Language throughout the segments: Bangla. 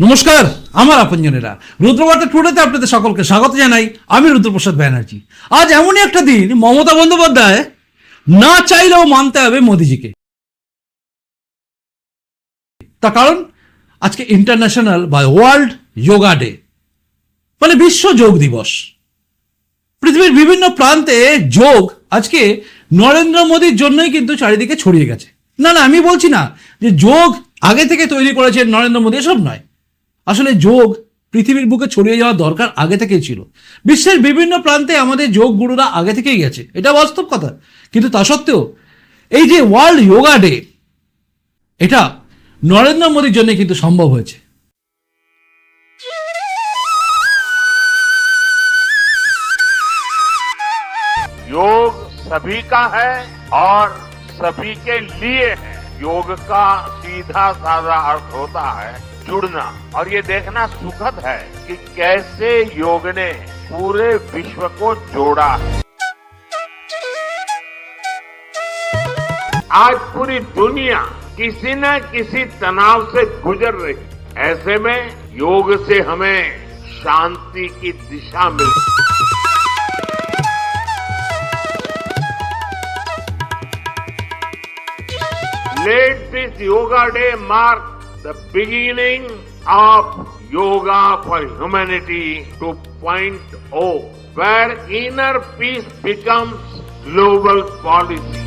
নমস্কার, আমার আপনজনেরা। রুদ্রবার্তা টুডেতে আপনাদের সকলকে স্বাগত জানাই। আমি রুদ্রপ্রসাদ ব্যানার্জি। আজ এমনই একটা দিন, মমতা বন্দ্যোপাধ্যায় না চাইলেও মানতে হবে মোদিজিকে। তার কারণ, আজকে ইন্টারন্যাশনাল বা ওয়ার্ল্ড যোগা ডে মানে বিশ্ব যোগ দিবস। পৃথিবীর বিভিন্ন প্রান্তে যোগ আজকে নরেন্দ্র মোদীর জন্যই কিন্তু চারিদিকে ছড়িয়ে গেছে। না না, আমি বলছি না যে যোগ আগে থেকে তৈরি করেছেন নরেন্দ্র মোদী, এসব নয়। আসলে যোগ পৃথিবীর বুকে ছড়িয়ে যাওয়ার দরকার আগে থেকেই ছিল বিশ্বের বিভিন্ন প্রান্তে আমাদের যোগ গুরুরা আগে থেকেই গেছে এটা বাস্তব কথা কিন্তু তা সত্ত্বেও এই যে ওয়ার্ল্ড যোগা ডে এটা নরেন্দ্র মোদীর জন্য কিন্তু সম্ভব হয়েছে योग सभी का है और सभी के लिए है योग का सीधा साधा अर्थ होता है जुड़ना और ये देखना सुखद है कि कैसे योग ने पूरे विश्व को जोड़ा। है आज पूरी दुनिया किसी न किसी तनाव से गुजर रही। ऐसे में योग से हमें शांति की दिशा मिलती Let this Yoga Day mark the beginning of yoga for humanity two point O where inner peace becomes global policy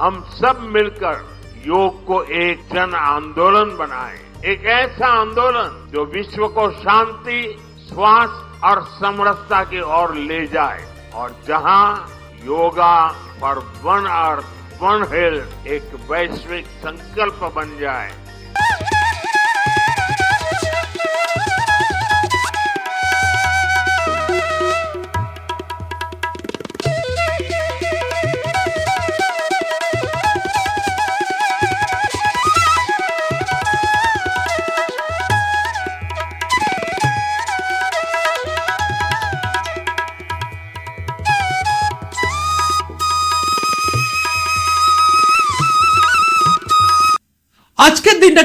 हम सब मिलकर योग को एक जन आंदोलन बनाएँ, एक ऐसा आंदोलन जो विश्व को शांति स्वास्थ्य और समरसता की ओर ले जाए। और जहाँ yoga for one earth one health एक वैश्विक संकल्प बन जाए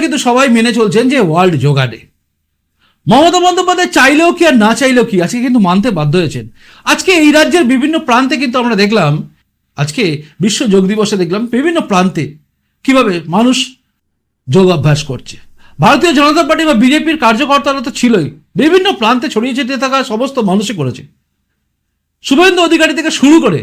কিন্তু সবাই মেনে চলছেন যে world yoga day. Mamata Bandyopadhyay চাইলেও কি আর না চাইলেও কি? আজকে কিন্তু মানতে বাধ্য হয়েছেন। আজকে এই রাজ্যের বিভিন্ন প্রান্তে কিন্তু আমরা দেখলাম, আজকে বিশ্ব যোগ দিবসে দেখলাম বিভিন্ন প্রান্তে কীভাবে মানুষ যোগ অভ্যাস করছে। ভারতীয় জনতা পার্টি বা বিজেপির কার্যকর্তারা তো ছিলই। বিভিন্ন প্রান্তে ছড়িয়ে ছিটিয়ে থাকা সমস্ত মানুষই করেছে। শুভেন্দু অধিকারী থেকে শুরু করে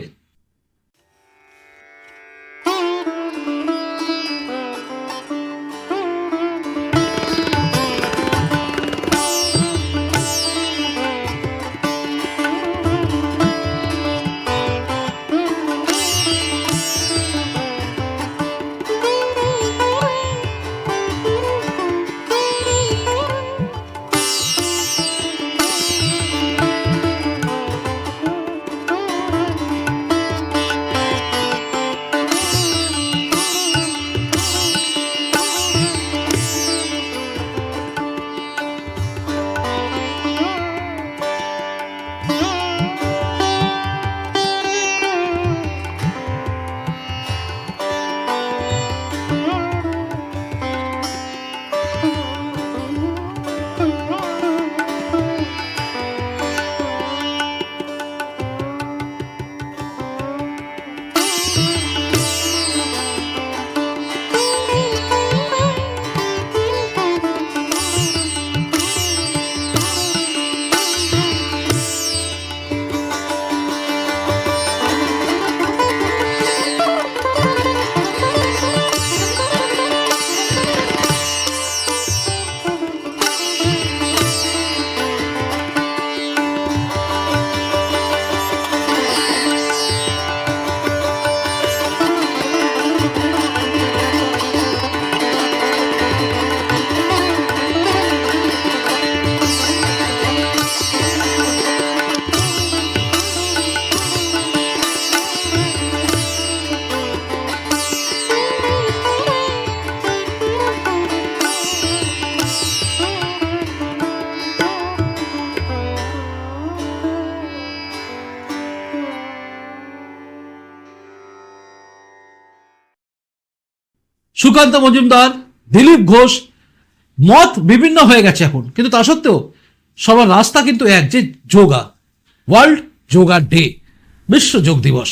সুকান্ত মজুমদার, দিলীপ ঘোষ, মত বিভিন্ন হয়ে গেছে এখন। কিন্তু তা সত্ত্বেও সবার রাস্তা কিন্তু এক, যে যোগা, ওয়ার্ল্ড যোগা ডে, বিশ্ব যোগ দিবস।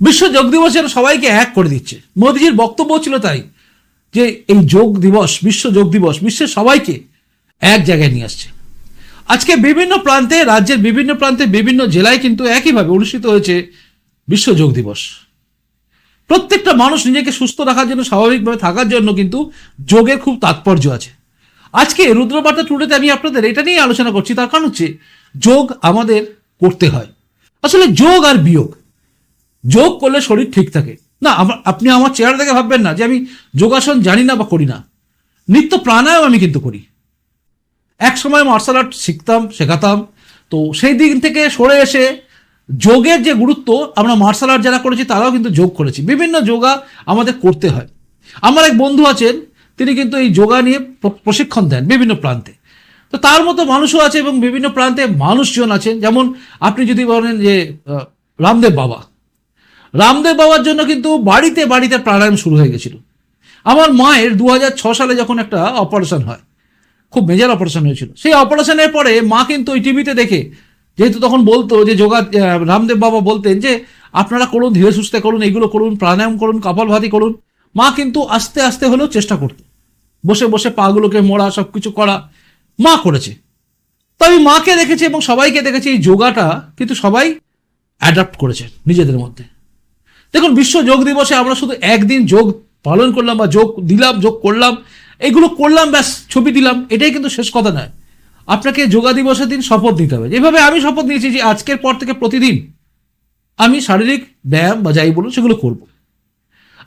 বিশ্ব যোগ দিবস যেন সবাইকে এক করে দিচ্ছে। মোদিজির বক্তব্য ছিল তাই, যে এই যোগ দিবস, বিশ্ব যোগ দিবস, বিশ্বের সবাইকে এক জায়গায় নিয়ে আসছে। আজকে বিভিন্ন প্রান্তে, রাজ্যের বিভিন্ন প্রান্তে, বিভিন্ন জেলায় কিন্তু একইভাবে অনুষ্ঠিত হয়েছে বিশ্ব যোগ দিবস। প্রত্যেকটা মানুষ নিজেকে সুস্থ রাখার জন্য, স্বাভাবিকভাবে থাকার জন্য কিন্তু যোগের খুব তাৎপর্য আছে। আজকে রুদ্রবার্তা টুডেতে আমি আপনাদের এটা নিয়ে আলোচনা করছি, তার কারণ হচ্ছে যোগ আমাদের করতে হয়। আসলে যোগ আর বিয়োগ, যোগ করলে শরীর ঠিক থাকে। না আপনি আমার চেহারা দেখে ভাববেন না যে আমি যোগাসন জানি না বা করি না। নিত্য প্রাণায়াম আমি কিন্তু করি। এক সময় মার্শাল আর্ট শিখতাম, শেখাতাম। তো সেই দিন থেকে সরে এসে যোগের যে গুরুত্ব আমরা মার্শাল আর্ট যারা করেছি, তারাও কিন্তু যোগ করেছি। বিভিন্ন যোগা আমাদের করতে হয়। আমার এক বন্ধু আছেন, তিনি কিন্তু এই যোগা নিয়ে প্রশিক্ষণ দেন বিভিন্ন প্রান্তে। তো তার মতো মানুষও আছে এবং বিভিন্ন প্রান্তে মানুষজন আছেন। যেমন আপনি যদি বলেন যে রামদেব বাবা। রামদেব বাবার জন্য কিন্তু বাড়িতে বাড়িতে প্রাণায়াম শুরু হয়ে গেছিল। আমার মায়ের দু সালে যখন একটা অপারেশন হয়, খুব মেজর অপারেশন হয়েছিল। সেই অপারেশনের পরে মা কিন্তু ওই টিভিতে দেখে যেহেতু তখন বলতো যে যোগা রামদেব বাবা বলতেন যে আপনারা করুন, ধীরে সুস্থে করুন, এগুলো করুন, প্রাণায়াম করুন, কপালভাতি করুন। মা কিন্তু আস্তে আস্তে হলেও চেষ্টা করতো। বসে বসে পাগুলোকে মোড়া সব কিছু করা মা করেছে। তো আমি মাকে দেখেছি এবং সবাইকে দেখেছি, এই যোগাটা কিন্তু সবাই অ্যাডাপ্ট করেছে নিজেদের মধ্যে। দেখুন, বিশ্ব যোগ দিবসে আমরা শুধু একদিন যোগ পালন করলাম বা যোগ দিলাম, যোগ করলাম, এগুলো করলাম, ব্যাস, ছবি দিলাম, এটাই কিন্তু শেষ কথা নয়। আপনাকে যোগা দিবসের দিন শপথ নিতে হবে। যেভাবে আমি শপথ নিয়েছি যে আজকের পর থেকে প্রতিদিন আমি শারীরিক ব্যায়াম বা যাই বলুন সেগুলো করব।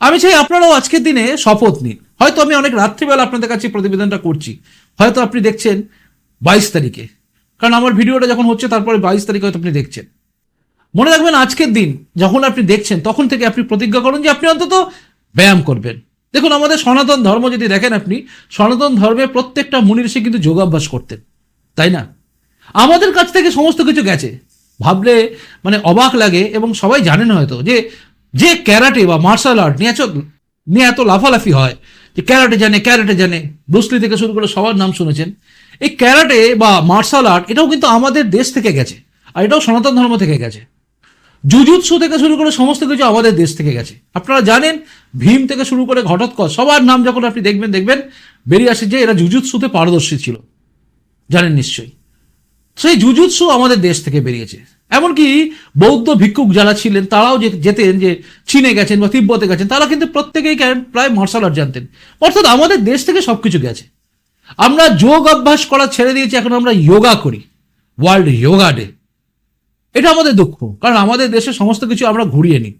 আমি চাই আপনারাও আজকের দিনে শপথ নিন। হয়তো আমি অনেক রাত্রিবেলা আপনাদের কাছে প্রতিবেদনটা করছি। হয়তো আপনি দেখছেন বাইশ তারিখে। কারণ আমার ভিডিওটা যখন হচ্ছে তারপরে বাইশ তারিখে হয়তো আপনি দেখছেন। মনে রাখবেন আজকের দিন যখন আপনি দেখছেন, তখন থেকে আপনি প্রতিজ্ঞা করুন যে আপনি অন্তত ব্যায়াম করবেন। দেখুন, আমাদের সনাতন ধর্ম যদি দেখেন আপনি, সনাতন ধর্মে প্রত্যেকটা মুনি ঋষি কিন্তু যোগাভ্যাস করতেন। তাই না? আমাদের কাছ থেকে সমস্ত কিছু গেছে। ভাবলে মানে অবাক লাগে এবং সবাই জানেন হয়তো যে যে ক্যারাটে বা মার্শাল আর্ট নিয়ে নিয়ে এত লাফালাফি হয়, যে ক্যারাটে জানে ক্যারাটে জানে। ব্রুসলি থেকে শুরু করে সবার নাম শুনেছেন। এই ক্যারাটে বা মার্শাল আর্ট এটাও কিন্তু আমাদের দেশ থেকে গেছে আর এটাও সনাতন ধর্ম থেকে গেছে। জুজুৎসু থেকে শুরু করে সমস্ত কিছু আমাদের দেশ থেকে গেছে। আপনারা জানেন, ভীম থেকে শুরু করে ঘটোৎকচ, সবার নাম যখন আপনি দেখবেন দেখবেন, বেরিয়ে আসে যে এরা জুজুৎসুতে পারদর্শী ছিল। জানেন নিশ্চয়ই। সেই জুজুৎসু আমাদের দেশ থেকে বেরিয়েছে। এমনকি বৌদ্ধ ভিক্ষুক যারা ছিলেন, তারাও যেতেন যে চীনে গেছেন বা তিব্বতে গেছেন, তারা কিন্তু প্রত্যেকেই প্রায় মার্শাল আর্ট জানতেন। অর্থাৎ আমাদের দেশ থেকে সব কিছু গেছে। আমরা যোগ অভ্যাস করা ছেড়ে দিয়েছি, এখন আমরা যোগা করি। ওয়ার্ল্ড যোগা ডে এটা আমাদের দুঃখ, কারণ আমাদের দেশে সমস্ত কিছু আমরা ঘুরিয়ে নিই।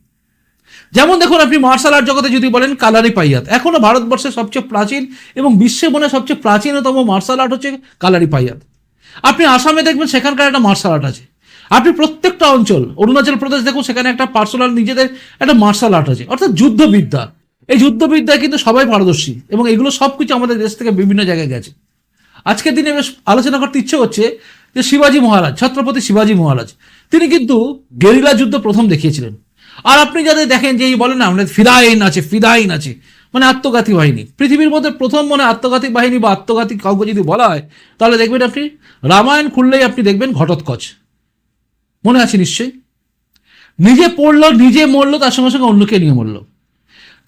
যেমন দেখুন আপনি মার্শাল আর্ট জগতে যদি বলেন, কালারি পাইয়াত। এখনও ভারতবর্ষের সবচেয়ে প্রাচীন এবং বিশ্বে মনে সবচেয়ে প্রাচীনতম মার্শাল আর্ট হচ্ছে কালারি পাইয়াত। আপনি আসামে দেখবেন সেখানকার একটা মার্শাল আর্ট আছে। আপনি প্রত্যেকটা অঞ্চল, অরুণাচল প্রদেশ দেখুন, সেখানে একটা পার্সোনাল নিজেদের একটা মার্শাল আর্ট আছে, অর্থাৎ যুদ্ধবিদ্যা। এই যুদ্ধবিদ্যায় কিন্তু সবাই পারদর্শী এবং এগুলো সব কিছু আমাদের দেশ থেকে বিভিন্ন জায়গায় গেছে। আজকের দিনে বেশ আলোচনা করতে ইচ্ছে হচ্ছে যে শিবাজি মহারাজ, ছত্রপতি শিবাজি মহারাজ, তিনি কিন্তু গেরিলা যুদ্ধ প্রথম দেখিয়েছিলেন। আর আপনি যাদের দেখেন যে এই বলেন না আমাদের ফিদাইন আছে ফিদাইন আছে মানে আত্মঘাতী বাহিনী। পৃথিবীর মধ্যে প্রথম মনে আত্মঘাতী বাহিনী বা আত্মঘাতী কাউকে যদি বলা হয়, তাহলে দেখবেন আপনি রামায়ণ খুললেই আপনি দেখবেন ঘটোৎকচ। মনে আছে নিশ্চয়ই? নিজে পড়ল, নিজে মরলো, তার সঙ্গে সঙ্গে অন্যকে নিয়ে মরলো।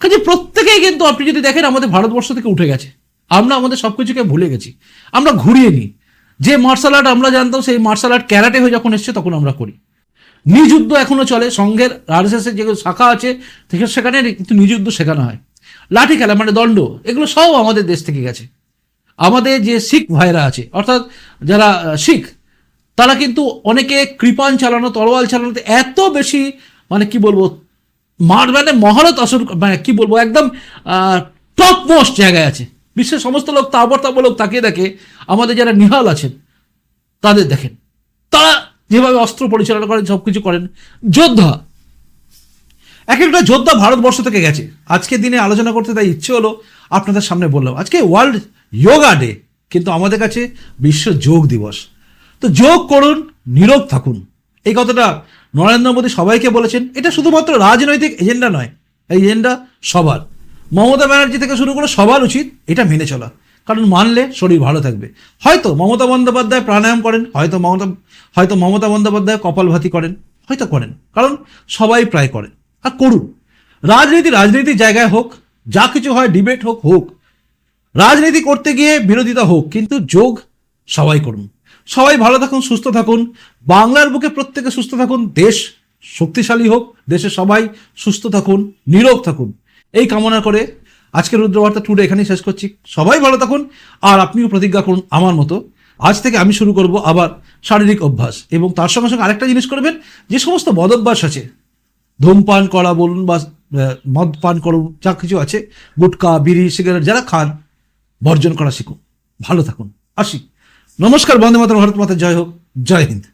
কাজে প্রত্যেকেই কিন্তু আপনি যদি দেখেন আমাদের ভারতবর্ষ থেকে উঠে গেছে। আমরা আমাদের সব কিছুকে ভুলে গেছি। আমরা ঘুরিয়ে নিই। যে মার্শাল আর্ট আমরা জানতাম, সেই মার্শাল আর্ট ক্যারাটে হয়ে যখন এসছে, তখন আমরা করি। নিযুদ্ধ এখনও চলে, সংঘের আরএসএস এর যে শাখা আছে সেখানে কিন্তু নিযুদ্ধ শেখানো হয়। লাঠি খেলা মানে দণ্ড, এগুলো সব আমাদের দেশ থেকে গেছে। আমাদের যে শিখ ভাইরা আছে, অর্থাৎ যারা শিখ, তারা কিন্তু অনেকে কৃপান চালানো তরোয়াল চালানোতে এত বেশি মানে কি বলব, মার মানে মহারত আসর মানে কি বলব, একদম টপ মোস্ট জায়গায় আছে। বিশ্বের সমস্ত লোক তাবর তাবর লোক তাকিয়ে দেখে, আমাদের যারা নিহাল আছেন, তাদের দেখেন। তারা যেভাবে অস্ত্র পরিচালনা করেন সব কিছু করেন, যোদ্ধা। এক একটা যোদ্ধা ভারতবর্ষ থেকে গেছে। আজকের দিনে আলোচনা করতে তাই ইচ্ছে হলো আপনাদের সামনে বললাম, আজকে ওয়ার্ল্ড যোগা ডে কিন্তু আমাদের কাছে বিশ্ব যোগ দিবস। তো যোগ করুন, নীরব থাকুন। এই কথাটা নরেন্দ্র মোদী সবাইকে বলেছেন। এটা শুধুমাত্র রাজনৈতিক এজেন্ডা নয়, এই এজেন্ডা সবার। মমতা ব্যানার্জি থেকে শুরু করে সবার উচিত এটা মেনে চলা। কারণ মানলে শরীর ভালো থাকবে। হয়তো মমতা বন্দ্যোপাধ্যায় প্রাণায়াম করেন, হয়তো মমতা হয়তো মমতা বন্দ্যোপাধ্যায় কপালভাতি করেন, হয়তো করেন, কারণ সবাই প্রায় করে। আর করুন। রাজনীতি রাজনীতির জায়গায় হোক, যা কিছু হয় ডিবেট হোক হোক। রাজনীতি করতে গিয়ে বিরোধিতা হোক, কিন্তু যোগ সবাই করুন। সবাই ভালো থাকুন, সুস্থ থাকুন। বাংলার বুকে প্রত্যেকে সুস্থ থাকুন। দেশ শক্তিশালী হোক দেশে সবাই সুস্থ থাকুন, নীরব থাকুন। এই কামনা করে আজকের রুদ্রবার্তা টুডে এখানেই শেষ করছি। সবাই ভালো থাকুন, আর আপনিও প্রতিজ্ঞা করুন আমার মতো। আজ থেকে আমি শুরু করব আবার শারীরিক অভ্যাস। এবং তার সঙ্গে সঙ্গে আরেকটা জিনিস করবেন, যে সমস্ত বদভ্যাস আছে, ধূমপান করা বলুন বা মদ পান করুন, যা কিছু আছে, গুটকা, বিড়ি, সিগারেট, যারা খান, বর্জন করা শিখুন। ভালো থাকুন। আসি। নমস্কার, বন্দে মাতরম, ভারত মাতা, জয় হোক, জয় হিন্দ।